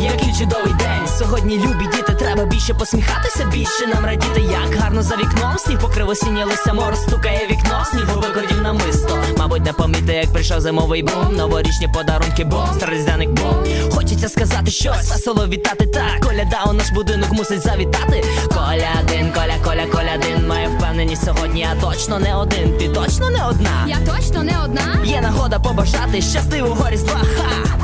Який чудовий день сьогодні, любі діти, треба більше посміхатися, більше нам радіти, як гарно за вікном сніг покрив осіннє листя, мор стукає вікно, сніговик одів намисто. Мабуть, не помітив, як прийшов зимовий бум, новорічні подарунки, бум, староздяник бум. Хочеться сказати щось, весело вітати так. Коляда у наш будинок мусить завітати. Колядин, коля, коля, колядин, впевненість сьогодні, я точно не один, ти точно не одна. Я точно не одна. Є нагода побажати щасливого різдва, ха!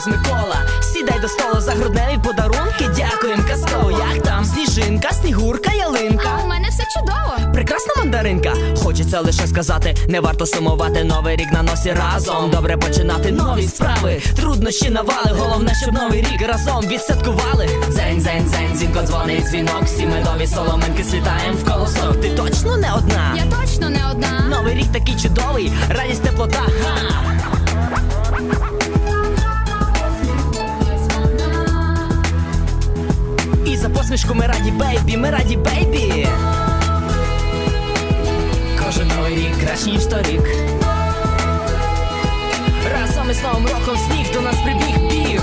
З Микола, сідай до столу за грудневі подарунки. Чудово. Прекрасна мандаринка. Хочеться лише сказати, не варто сумувати новий рік на носі разом. Добре починати нові справи. Труднощі навали. Головне, щоб новий рік разом відсвяткували. Дзень, дзень, дзень, зінко дзвонить дзвінок. Всі медові соломинки слітаєм в колосок. Ти точно не одна. Я точно не одна. Новий рік такий чудовий, радість теплота. Ха! І за посмішку ми раді бейбі, ми раді бейбі. Краще, ніж торік. Разом із новим роком сніг до нас прибіг біг.